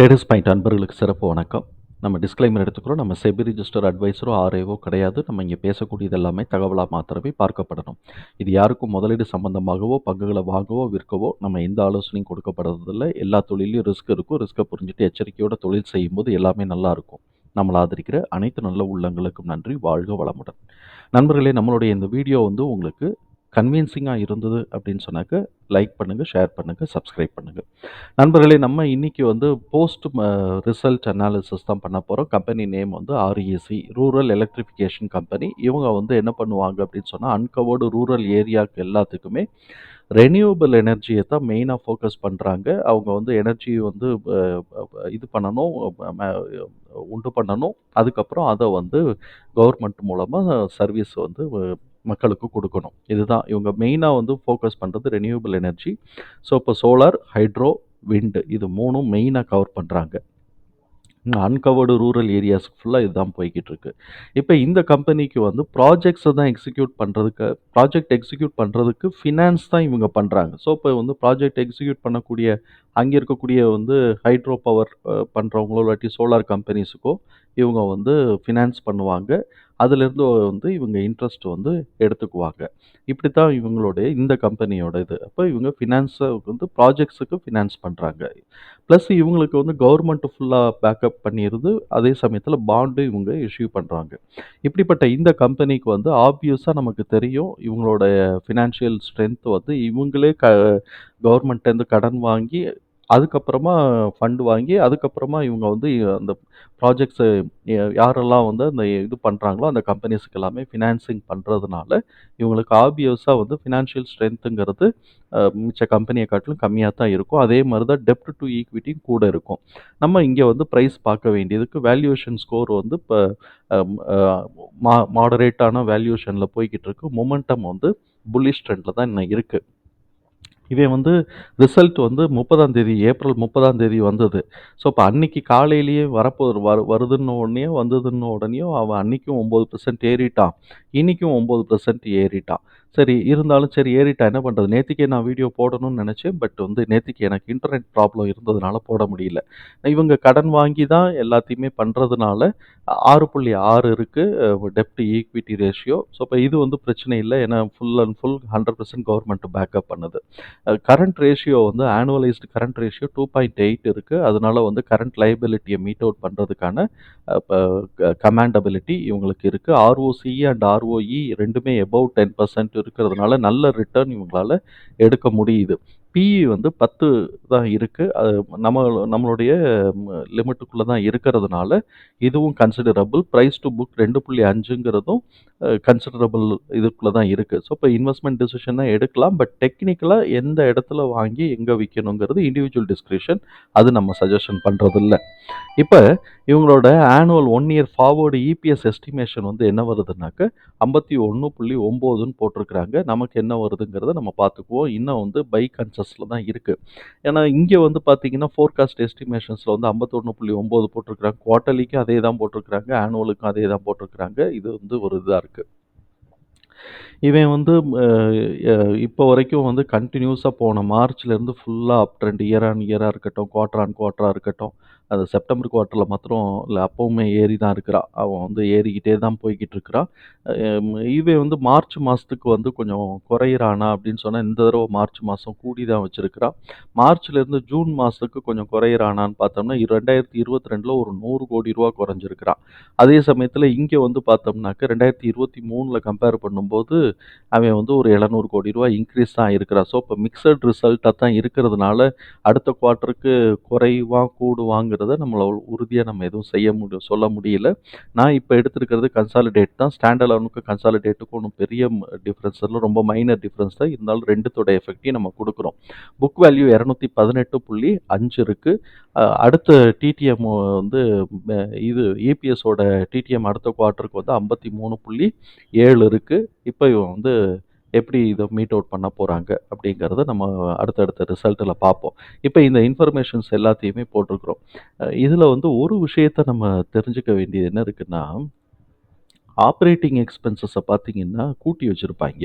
Traders point அன்பர்களுக்கு சிறப்பு வணக்கம். நம்ம டிஸ்க்ளைமர் எடுத்துக்கிறோம். நம்ம செபி ரிஜிஸ்டர் அட்வைஸரோ ஆர்ஏவோ கிடையாது. நம்ம இங்கே பேசக்கூடியது எல்லாமே தகவலாக மாத்திரமே பார்க்கப்படணும். இது யாருக்கும் முதலீடு சம்பந்தமாகவோ பங்குகளை வாங்கவோ விற்கவோ நம்ம எந்த ஆலோசனையும் கொடுக்கப்படுறதில்ல. எல்லா தொழிலையும் ரிஸ்க் இருக்கும். ரிஸ்க்கை புரிஞ்சுட்டு எச்சரிக்கையோட தொழில் செய்யும்போது எல்லாமே நல்லாயிருக்கும் நம்மளை ஆதரிக்கிற அனைத்து நல்ல உள்ளங்களுக்கும் நன்றி. வாழ்க வளமுடன். நண்பர்களே நம்மளுடைய இந்த வீடியோ வந்து உங்களுக்கு கன்வின்சிங்காக இருந்தது அப்படின்னு சொன்னாக்க லைக் பண்ணுங்கள் ஷேர் பண்ணுங்கள் சப்ஸ்கிரைப் பண்ணுங்கள் நண்பர்களே நம்ம இன்றைக்கி வந்து போஸ்ட் ரிசல்ட் அனாலிசிஸ் தான் பண்ண போகிறோம் கம்பெனி நேம் வந்து ஆர்இசி ரூரல் எலக்ட்ரிஃபிகேஷன் கம்பெனி இவங்க வந்து என்ன பண்ணுவாங்க அப்படின்னு சொன்னால் அன்கவர்டு ரூரல் ஏரியாவுக்கு எல்லாத்துக்குமே ரெனியூவபிள் எனர்ஜியை தான் மெயினாக ஃபோக்கஸ் பண்ணுறாங்க அவங்க வந்து எனர்ஜி வந்து இது பண்ணணும் உண்டு பண்ணணும். அதுக்கப்புறம் அதை வந்து கவர்மெண்ட் மூலமாக சர்வீஸ் வந்து மக்களுக்கு கொடுக்கணும். இதுதான் இவங்க மெயினாக வந்து ஃபோக்கஸ் பண்ணுறது ரெனியூவபிள் எனர்ஜி ஸோ இப்போ சோலார் ஹைட்ரோ விண்டு இது மூணும் மெயினாக கவர் பண்ணுறாங்க அன்கவர்டு ரூரல் ஏரியாஸ் ஃபுல்லாக இதுதான் போய்கிட்டு இருக்கு. இப்போ இந்த கம்பெனிக்கு வந்து ப்ராஜெக்ட்ஸை தான் எக்ஸிக்யூட் பண்ணுறதுக்கு ப்ராஜெக்ட் எக்ஸிக்யூட் பண்ணுறதுக்கு ஃபினான்ஸ் தான் இவங்க பண்ணுறாங்க ஸோ இப்போ வந்து ப்ராஜெக்ட் எக்ஸிக்யூட் பண்ணக்கூடிய அங்கே இருக்கக்கூடிய வந்து ஹைட்ரோ பவர் பண்ணுறவங்களோ இல்லாட்டி சோலார் கம்பெனிஸுக்கோ இவங்க வந்து ஃபினான்ஸ் பண்ணுவாங்க. அதுலேருந்து வந்து இவங்க இன்ட்ரெஸ்ட் வந்து எடுத்துக்குவாங்க. இப்படி தான் இவங்களுடைய இந்த கம்பெனியோட இது. அப்போ இவங்க ஃபினான்ஸை வந்து ப்ராஜெக்ட்ஸுக்கு ஃபினான்ஸ் பண்ணுறாங்க ப்ளஸ் இவங்களுக்கு வந்து கவர்மெண்ட் ஃபுல்லாக பேக்கப் பண்ணிடுது அதே சமயத்தில் பாண்டு இவங்க இஷ்யூ பண்ணுறாங்க இப்படிப்பட்ட இந்த கம்பெனிக்கு வந்து ஆப்வியஸாக நமக்கு தெரியும். இவங்களோட ஃபினான்ஷியல் ஸ்ட்ரென்த் வந்து இவங்களே க கவர்மெண்ட்டேருந்து கடன் வாங்கி அதுக்கப்புறமா ஃபண்டு வாங்கி அதுக்கப்புறமா இவங்க வந்து அந்த ப்ராஜெக்ட்ஸை யாரெல்லாம் வந்து அந்த இது பண்ணுறாங்களோ அந்த கம்பெனிஸுக்கு எல்லாமே ஃபினான்சிங் பண்ணுறதுனால இவங்களுக்கு ஆப்வியஸாக வந்து ஃபினான்ஷியல் ஸ்ட்ரென்த்துங்கிறது மிச்ச கம்பெனியை காட்டிலும் கம்மியாக தான் இருக்கும். அதே மாதிரி தான் டெப்ட் டு ஈக்விட்டியும் கூட இருக்கும். நம்ம இங்கே வந்து ப்ரைஸ் பார்க்க வேண்டியதுக்கு வேல்யூவேஷன் ஸ்கோர் வந்து இப்போ மா மாடரேட்டான வேல்யூவேஷனில் போய்கிட்டு இருக்கு. மொமெண்டம் வந்து புல்லிஷ் ட்ரெண்டில் தான் இன்னும் இருக்குது இதே வந்து ரிசல்ட் வந்து முப்பதாம் தேதி ஏப்ரல் முப்பதாம் தேதி வந்தது. ஸோ இப்போ அன்னைக்கு காலையிலேயே வரப்போ வரு வருதுன்னு உடனே வந்ததுன்னு உடனேயும் அவன் அன்னைக்கும் ஒம்பது பர்சன்ட் ஏறிட்டான். இன்றைக்கும் ஒம்பது பர்சன்ட் ஏறிட்டான். சரி இருந்தாலும் சரி ஏறிட்டா என்ன பண்ணுறது நேற்றுக்கே நான் வீடியோ போடணும்னு நினச்சேன். பட் வந்து நேற்றுக்கு எனக்கு இன்டர்நெட் ப்ராப்ளம் இருந்ததுனால போட முடியல. இவங்க கடன் வாங்கி தான் எல்லாத்தையுமே பண்ணுறதுனால ஆறு புள்ளி ஆறு இருக்குது டெப்ட் ஈக்விட்டி ரேஷியோ ஸோ இப்போ இது வந்து பிரச்சனை இல்லை. ஏன்னா full and full hundred percent government backup பண்ணுது. கரண்ட் ரேஷியோ வந்து annualised current ratio two point eight இருக்குது அதனால வந்து கரண்ட் லைபிலிட்டியை மீட் அவுட் பண்ணுறதுக்கான கமாண்டபிலிட்டி இவங்களுக்கு இருக்குது ஆர்ஓசிஇ அண்ட் ஆர்ஓஇ ரெண்டுமே எபவ் டென் பர்சன்ட் இருக்கிறதுனால நல்ல ரிட்டர்ன் இவங்களால எடுக்க முடியுது. பிஇ வந்து பத்து தான் இருக்குது அது நம்ம நம்மளுடைய லிமிட்டுக்குள்ளே தான் இருக்கிறதுனால இதுவும் கன்சிடரபிள் ப்ரைஸ் டு புக் ரெண்டு புள்ளி அஞ்சுங்கிறதும் கன்சிடரபிள் இதுக்குள்ளே தான் இருக்குது ஸோ இப்போ இன்வெஸ்ட்மெண்ட் டிசிஷனை எடுக்கலாம். பட் டெக்னிக்கலாக எந்த இடத்துல வாங்கி எங்கே விற்கணுங்கிறது இண்டிவிஜுவல் டிஸ்கிரிப்ஷன் அது நம்ம சஜஷன் பண்ணுறதில்ல இப்போ இவங்களோட annual one year forward EPS estimation வந்து என்ன வருதுனாக்க ஐம்பத்தி ஒன்று புள்ளி ஒம்போதுன்னு போட்டிருக்கிறாங்க. நமக்கு என்ன வருதுங்கிறத நம்ம பார்த்துக்குவோம். இன்னும் வந்து பை கன்சஸில் தான் இருக்குது ஏன்னா இங்கே வந்து பார்த்தீங்கன்னா ஃபோர்காஸ்ட் எஸ்டிமேஷன்ஸில் வந்து ஐம்பத்தொன்று புள்ளி ஒம்பது போட்டிருக்கிறாங்க. குவார்ட்டர்லிக்கும் அதே தான் போட்டிருக்கிறாங்க. ஆனுவலுக்கும் அதே தான் போட்டிருக்கிறாங்க. இது வந்து ஒரு இதாக இருக்குது இவன் வந்து இப்போ வரைக்கும் வந்து கண்டினியூஸாக போன மார்ச்லேருந்து ஃபுல்லாக அப் ட்ரெண்ட் இயர் ஆன் இயராக இருக்கட்டும் குவார்டர் ஆன் குவார்ட்டராக இருக்கட்டும் அது செப்டம்பர் குவார்ட்டரில் மாத்திரம் இல்லை அப்போவுமே ஏறி தான் இருக்கிறான் அவன் வந்து ஏறிக்கிட்டே தான் போய்கிட்டு இருக்கிறான் இவே இவன் வந்து மார்ச் மாதத்துக்கு வந்து கொஞ்சம் குறையிறானா அப்படின்னு சொன்னால் இந்த தடவை மார்ச் மாதம் கூடி தான் வச்சுருக்கிறா மார்ச்லேருந்து ஜூன் மாதத்துக்கு கொஞ்சம் குறையிறானான்னு பார்த்தோம்னா ரெண்டாயிரத்தி இருபத்தி ரெண்டில் ஒரு நூறு கோடி ரூபா குறைஞ்சிருக்கிறான் அதே சமயத்தில் இங்கே வந்து பார்த்தோம்னாக்க ரெண்டாயிரத்தி இருபத்தி மூணில் கம்பேர் பண்ணும்போது அவன் வந்து ஒரு எழுநூறு கோடி ரூபா இன்க்ரீஸ் தான் இருக்கிறான் ஸோ இப்போ மிக்சட் ரிசல்ட்டாக தான் இருக்கிறதுனால அடுத்த குவார்ட்டருக்கு குறைவா அப்படிங்கிறத நம்மளால் உறுதியாக நம்ம எதுவும் செய்ய முடியும் சொல்ல முடியல. நான் இப்போ எடுத்துருக்கிறது கன்சாலிடேட் தான். ஸ்டாண்ட் அலோனுக்கு கன்சாலிடேட்டுக்கும் ஒன்றும் பெரிய டிஃப்ரென்ஸ் இல்லை. ரொம்ப மைனர் டிஃப்ரென்ஸ் தான். இருந்தாலும் ரெண்டுத்தோட எஃபெக்டையும் நம்ம கொடுக்குறோம். புக் வேல்யூ இரநூத்தி பதினெட்டு புள்ளி அஞ்சு இருக்குது அடுத்த டிடிஎம் வந்து இது இபிஎஸோட டிடிஎம் அடுத்த குவார்ட்டருக்கு வந்து ஐம்பத்தி மூணு புள்ளி ஏழு இருக்குது இப்போ இவன் வந்து எப்படி இதை மீட் அவுட் பண்ண போகிறாங்க அப்படிங்கிறத நம்ம அடுத்தடுத்த ரிசல்ட்டில் பார்ப்போம். இப்போ இந்த இன்ஃபர்மேஷன்ஸ் எல்லாத்தையுமே போட்டிருக்கிறோம். இதில் வந்து ஒரு விஷயத்தை நம்ம தெரிஞ்சுக்க வேண்டியது என்ன இருக்குன்னா ஆப்ரேட்டிங் எக்ஸ்பென்சஸை பார்த்தீங்கன்னா கூட்டி வச்சுருப்பாங்க.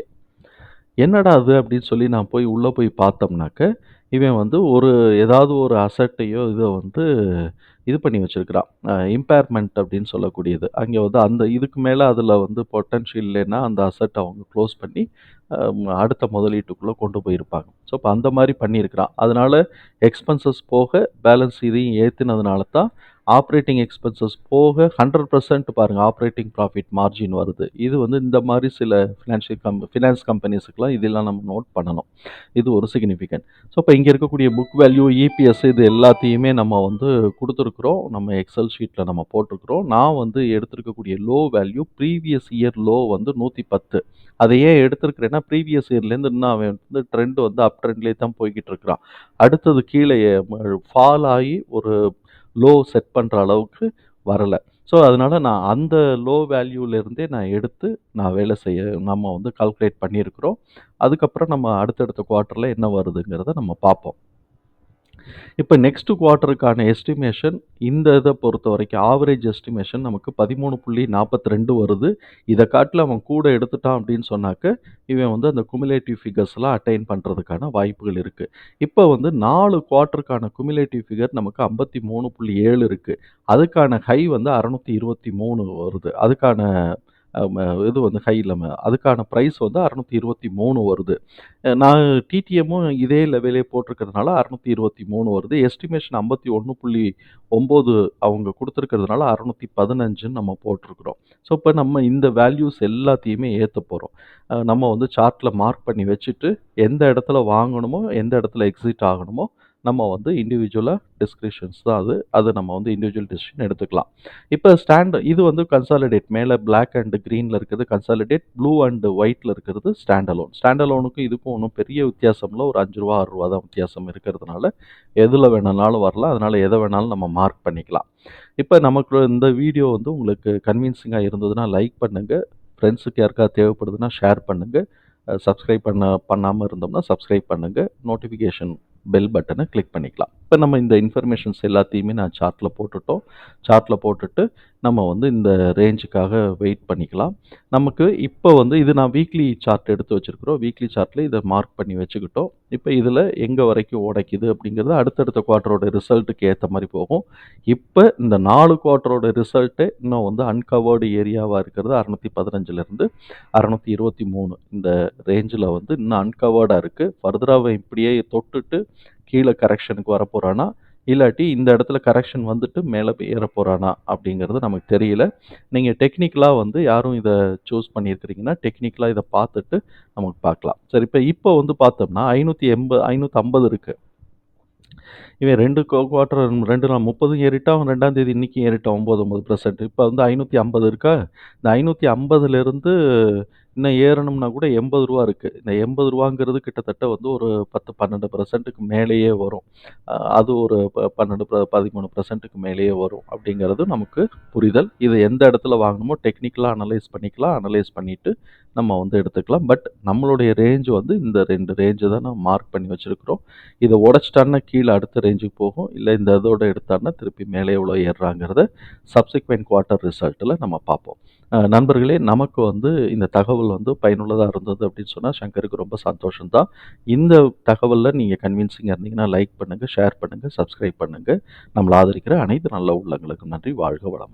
என்னடா அது அப்படின்னு சொல்லி நான் போய் உள்ளே போய் பார்த்தோம்னாக்க இவன் வந்து ஒரு ஏதாவது ஒரு அசட்டையோ இதை வந்து இது பண்ணி வச்சுருக்கிறான் இம்பேர்மெண்ட் அப்படின்னு சொல்லக்கூடியது. அங்கே வந்து அந்த இதுக்கு மேலே அதில் வந்து பொட்டன்ஷியல் இல்லைன்னா, அந்த அசட்ட அவங்க க்ளோஸ் பண்ணி, அடுத்த முதலீட்டுக்குள்ளே கொண்டு போயிருப்பாங்க. ஸோ, இப்போ அந்த மாதிரி பண்ணியிருக்கிறான். அதனால் எக்ஸ்பென்சஸ் போக பேலன்ஸ் இதையும் ஏற்றினதுனால தான், ஆப்ரேட்டிங் எக்ஸ்பென்சஸ் போக ஹண்ட்ரட் பர்சன்ட் பாருங்கள் ஆப்ரேட்டிங் ப்ராஃபிட் மார்ஜின் வருது. இது வந்து இந்த மாதிரி சில ஃபினான்ஷியல் கம் ஃபினான்ஸ் கம்பெனிஸுக்குலாம் இதெல்லாம் நம்ம நோட் பண்ணணும். இது ஒரு சிக்னிஃபிகன்ட். ஸோ, இப்போ இங்கே இருக்கக்கூடிய புக் வேல்யூ, இபிஎஸ் இது எல்லாத்தையுமே நம்ம வந்து கொடுத்துருக்குறோம் நம்ம எக்ஸல் ஷீட்டில் நம்ம போட்டிருக்கிறோம். நான் வந்து எடுத்திருக்கக்கூடிய low value previous year low வந்து 110. அத ஏன் எடுத்திருக்கிறேன்னா, ப்ரீவியஸ் இயர்லேருந்து இன்னும் அவன் வந்து ட்ரெண்ட் வந்து அப் ட்ரெண்ட்லேயே தான் போய்கிட்டு இருக்கிறான். அடுத்தது கீழே ஃபால் ஆகி ஒரு லோ செட் பண்ணுற அளவுக்கு வரலை ஸோ, அதனால நான் அந்த லோ வேல்யூலேருந்தே நான் எடுத்து நான் வேலை செய்ய நம்ம வந்து கால்குலேட் பண்ணியிருக்கிறோம். அதுக்கப்புறம் நம்ம அடுத்தடுத்த குவார்ட்டரில் என்ன வருதுங்கிறத நம்ம பார்ப்போம். இப்போ நெக்ஸ்ட் குவார்ட்டருக்கான எஸ்டிமேஷன் இந்த இதை பொறுத்த வரைக்கும் ஆவரேஜ் எஸ்டிமேஷன் நமக்கு 13.42 வருது. இதை காட்டில் அவன் கூட எடுத்துட்டான் அப்படின்னு சொன்னாக்க, இவன் வந்து அந்த குமுலேட்டிவ் ஃபிகர்ஸ்லாம் அட்டைன் பண்ணுறதுக்கான வாய்ப்புகள் இருக்குது இப்போ வந்து நாலு குவார்ட்டருக்கான குமுலேட்டிவ் ஃபிகர் நமக்கு ஐம்பத்தி மூணு புள்ளி ஏழு இருக்குது அதுக்கான ஹை வந்து 623 வருது. அதுக்கான இது வந்து ஹை அதுக்கான ப்ரைஸ் வந்து 623 வருது. நான் டிடிஎம்மும் இதே லெவலே போட்டிருக்கிறதுனால 623 வருது. எஸ்டிமேஷன் 51.9 அவங்க கொடுத்துருக்கறதுனால அறநூற்றி பதினஞ்சுன்னு நம்ம போட்டிருக்கிறோம். ஸோ, இப்போ நம்ம இந்த வேல்யூஸ் எல்லாத்தையுமே ஏற்ற போகிறோம் நம்ம வந்து சார்ட்டில் மார்க் பண்ணி வச்சுட்டு, எந்த இடத்துல வாங்கணுமோ, எந்த இடத்துல எக்ஸிட் ஆகணுமோ, நம்ம வந்து இண்டிவிஜுவலாக டிஸ்கிரிப்ஷன்ஸ் தான் அது. அது நம்ம வந்து இண்டிவிஜுவல் டிசிஷன் எடுத்துக்கலாம். இப்போ ஸ்டாண்ட் இது வந்து கன்சாலிடேட் மேலே பிளாக் அண்ட் க்ரீனில் இருக்கிறது கன்சாலிடேட், ப்ளூ அண்ட் ஒயிட்டில் இருக்கிறது ஸ்டாண்ட் அலோன். ஸ்டாண்ட் அலோனுக்கும் இதுக்கும் ஒன்றும் பெரிய வித்தியாசம் ஒரு அஞ்சு ரூபா ஆறு ரூபா தான் வித்தியாசம் இருக்கிறதுனால, எதில் வேணாலும் வரலாம். அதனால் எதை வேணாலும் நம்ம மார்க் பண்ணிக்கலாம். இப்போ நமக்கு இந்த வீடியோ வந்து உங்களுக்கு கன்வின்சிங்கா இருந்ததுன்னா லைக் பண்ணுங்க. ஃப்ரெண்ட்ஸுக்கு யாருக்காவது தேவைப்படுதுன்னா ஷேர் பண்ணுங்கள் சப்ஸ்கிரைப் பண்ண பண்ணாமல் இருந்தோம்னா சப்ஸ்கிரைப் பண்ணுங்கள் நோட்டிஃபிகேஷன் பெல் பட்டனை கிளிக் பண்ணிக்கலாம். இப்போ நம்ம இந்த இன்ஃபர்மேஷன்ஸ் எல்லாத்தையுமே நான் சார்ட்டில் போட்டுட்டோம். சார்ட்டில் போட்டுட்டு, நம்ம வந்து இந்த ரேஞ்சுக்காக வெயிட் பண்ணிக்கலாம். நமக்கு இப்போ வந்து இது நான் வீக்லி சார்ட் எடுத்து வச்சுருக்குறோம் வீக்லி சார்ட்டில் இதை மார்க் பண்ணி வச்சுக்கிட்டோம். இப்போ இதில் எங்கே வரைக்கும் உடைக்குது அப்படிங்கிறது அடுத்தடுத்த குவார்ட்டரோட ரிசல்ட்டுக்கு ஏற்ற மாதிரி போகும். இப்போ இந்த நாலு குவார்ட்டரோட ரிசல்ட்டு இன்னும் வந்து அன்கவர்டு ஏரியாவாக இருக்கிறது 615லிருந்து 623 இந்த ரேஞ்சில் வந்து இன்னும் அன்கவர்டாக இருக்குது ஃபர்தராக இப்படியே தொட்டுட்டு கீழே கரெக்ஷனுக்கு வரப்போகிறானா இல்லாட்டி இந்த இடத்துல கரெக்ஷன் வந்துட்டு மேலே ஏற போகிறானா அப்படிங்கிறது நமக்கு தெரியல. நீங்கள் டெக்னிக்கலாக வந்து யாரும் இதை சூஸ் பண்ணியிருக்கிறீங்கன்னா, டெக்னிக்கலாக இதை பார்த்துட்டு நமக்கு பார்க்கலாம். சரி இப்போ இப்போ வந்து பார்த்தோம்னா ஐநூற்றி எண்பது ஐநூற்றி ஐம்பது இருக்குது இவன் ரெண்டு குவார்ட்டர் ரெண்டு நாள் 30ம் ஏறிட்டான். ரெண்டாம் தேதி இன்னைக்கும் ஏறிட்டான் ஒம்பது ஒம்பது பர்சன்ட் இப்போ வந்து 550 இருக்கா? இந்த 550லிருந்து இன்னும் ஏறணும்னா கூட எண்பது ரூபா இருக்குது இந்த எண்பது ரூபாங்கிறது கிட்டத்தட்ட வந்து ஒரு பத்து பன்னெண்டு பர்சன்ட்டுக்கு மேலேயே வரும். அது ஒரு ப 12 ப 13%க்கு மேலேயே வரும் அப்படிங்கிறது நமக்கு புரிதல். இது எந்த இடத்துல வாங்கணுமோ டெக்னிக்கலாக அனலைஸ் பண்ணிக்கலாம். அனலைஸ் பண்ணிவிட்டு நம்ம வந்து எடுத்துக்கலாம். பட் நம்மளுடைய ரேஞ்சு வந்து இந்த ரெண்டு ரேஞ்சு தான் நம்ம மார்க் பண்ணி வச்சுருக்கிறோம் இதை உடைச்சிட்டான்னா கீழே அடுத்த ரேஞ்சுக்கு போகும். இல்லை இந்த இதோட எடுத்தான்னா திருப்பி மேலே எவ்வளோ ஏறுறாங்கிறத சப்சிக்வெண்ட் குவார்ட்டர் ரிசல்ட்டில் நம்ம பார்ப்போம். நண்பர்களே நமக்கு வந்து இந்த தகவல் வந்து பயனுள்ளதாக இருந்தது அப்படின்னு சொன்னால் சங்கருக்கு ரொம்ப சந்தோஷம் தான். இந்த தகவலில் நீங்கள் கன்வின்சிங்காக இருந்தீங்கன்னா லைக் பண்ணுங்கள் ஷேர் பண்ணுங்கள் சப்ஸ்கிரைப் பண்ணுங்கள் நம்மளை ஆதரிக்கிற அனைத்து நல்ல உள்ளங்களுக்கும் நன்றி. வாழ்க வளமாக